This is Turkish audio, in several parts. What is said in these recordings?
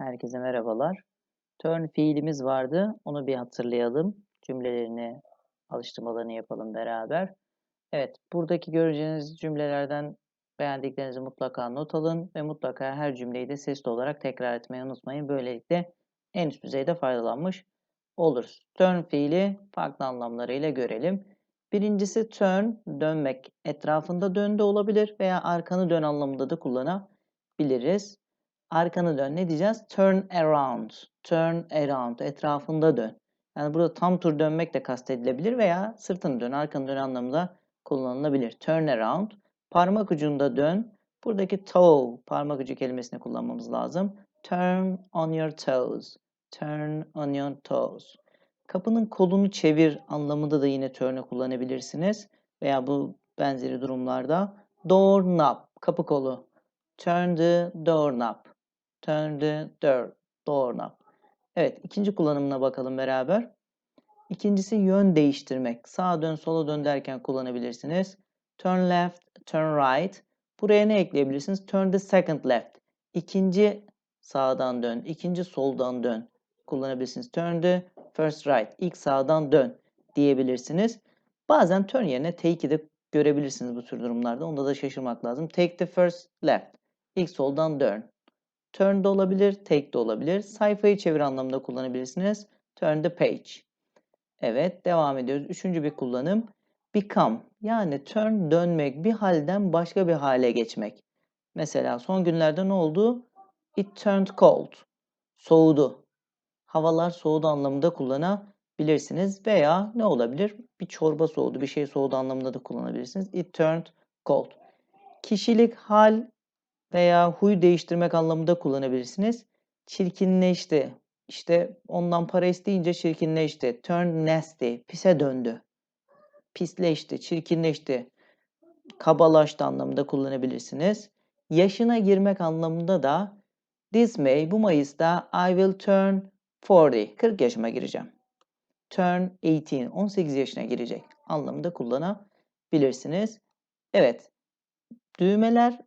Herkese merhabalar. Turn fiilimiz vardı. Onu bir hatırlayalım. Cümlelerini, alıştırmalarını yapalım beraber. Evet, buradaki göreceğiniz cümlelerden beğendiklerinizi mutlaka not alın ve mutlaka her cümleyi de sesli olarak tekrar etmeyi unutmayın. Böylelikle en üst düzeyde faydalanmış oluruz. Turn fiili farklı anlamlarıyla görelim. Birincisi turn, dönmek. Etrafında dön de olabilir veya arkanı dön anlamında da kullanabiliriz. Arkanı dön. Ne diyeceğiz? Turn around. Turn around. Etrafında dön. Yani burada tam tur dönmek de kastedilebilir veya sırtını dön, arkanı dön anlamında kullanılabilir. Turn around. Parmak ucunda dön. Buradaki toe, parmak ucu kelimesini kullanmamız lazım. Turn on your toes. Turn on your toes. Kapının kolunu çevir anlamında da yine turn'ı kullanabilirsiniz. Veya bu benzeri durumlarda door knob, kapı kolu. Turn the door knob. Turn the door, doorknob. Evet, ikinci kullanımına bakalım beraber. İkincisi yön değiştirmek. Sağa dön, sola dön derken kullanabilirsiniz. Turn left, turn right. Buraya ne ekleyebilirsiniz? Turn the second left. İkinci sağdan dön, ikinci soldan dön kullanabilirsiniz. Turn the first right. İlk sağdan dön diyebilirsiniz. Bazen turn yerine take'i de görebilirsiniz bu tür durumlarda. Onda da şaşırmak lazım. Take the first left. İlk soldan dön. Turn de olabilir, take de olabilir. Sayfayı çevir anlamında kullanabilirsiniz. Turn the page. Evet, devam ediyoruz. Üçüncü bir kullanım. Become. Yani turn dönmek, bir halden başka bir hale geçmek. Mesela son günlerde ne oldu? It turned cold. Soğudu. Havalar soğudu anlamında kullanabilirsiniz. Veya ne olabilir? Bir çorba soğudu, bir şey soğudu anlamında da kullanabilirsiniz. It turned cold. Kişilik, hal veya huy değiştirmek anlamında kullanabilirsiniz. Çirkinleşti. İşte ondan para isteyince çirkinleşti. Turn nasty. Pise döndü. Pisleşti, çirkinleşti. Kabalaştı anlamında kullanabilirsiniz. Yaşına girmek anlamında da This May, bu Mayıs'ta I will turn 40. 40 yaşıma gireceğim. Turn 18. 18 yaşına girecek anlamında kullanabilirsiniz. Evet. Düğmeler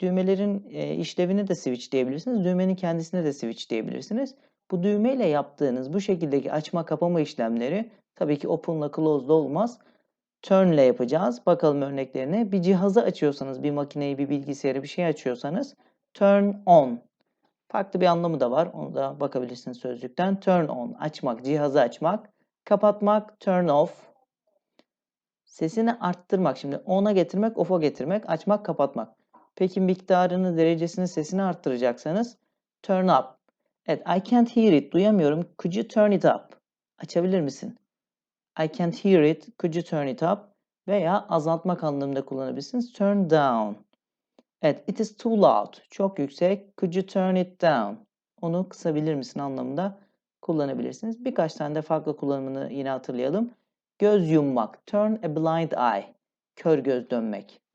Düğmelerin e, işlevini de switch diyebilirsiniz. Düğmenin kendisine de switch diyebilirsiniz. Bu düğmeyle yaptığınız bu şekildeki açma kapama işlemleri tabii ki open ile close olmaz. Turn ile yapacağız. Bakalım örneklerine. Bir cihazı açıyorsanız, bir makineyi, bir bilgisayarı, bir şey açıyorsanız turn on. Farklı bir anlamı da var. Onu da bakabilirsiniz sözlükten. Turn on, açmak, cihazı açmak. Kapatmak, turn off. Sesini arttırmak. Şimdi on'a getirmek, off'a getirmek, açmak, kapatmak. Peki miktarını, derecesini, sesini arttıracaksanız turn up. Evet, I can't hear it. Duyamıyorum. Could you turn it up? Açabilir misin? I can't hear it. Could you turn it up? Veya azaltmak anlamında kullanabilirsiniz. Turn down. Evet, it is too loud. Çok yüksek. Could you turn it down? Onu kısabilir misin anlamında kullanabilirsiniz. Birkaç tane de farklı kullanımını yine hatırlayalım. Göz yummak. Turn a blind eye. Kör göz dönmek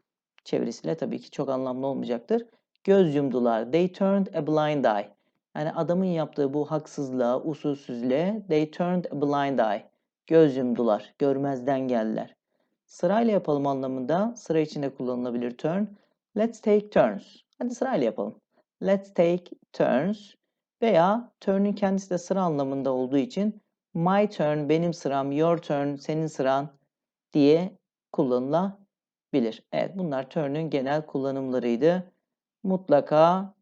çevirisiyle tabii ki çok anlamlı olmayacaktır. Göz yumdular. They turned a blind eye. Yani adamın yaptığı bu haksızlığa, usulsüzlüğe they turned a blind eye. Göz yumdular. Görmezden geldiler. Sırayla yapalım anlamında sıra içinde kullanılabilir turn. Let's take turns. Hadi sırayla yapalım. Let's take turns veya turn'ün kendisi de sıra anlamında olduğu için my turn benim sıram, your turn senin sıran diye kullanılabilir bilir. Evet bunlar turn'ün genel kullanımlarıydı. Mutlaka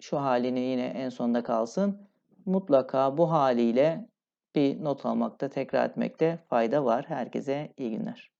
şu halini yine en sonda kalsın. Mutlaka bu haliyle bir not almakta, tekrar etmekte fayda var. Herkese iyi günler.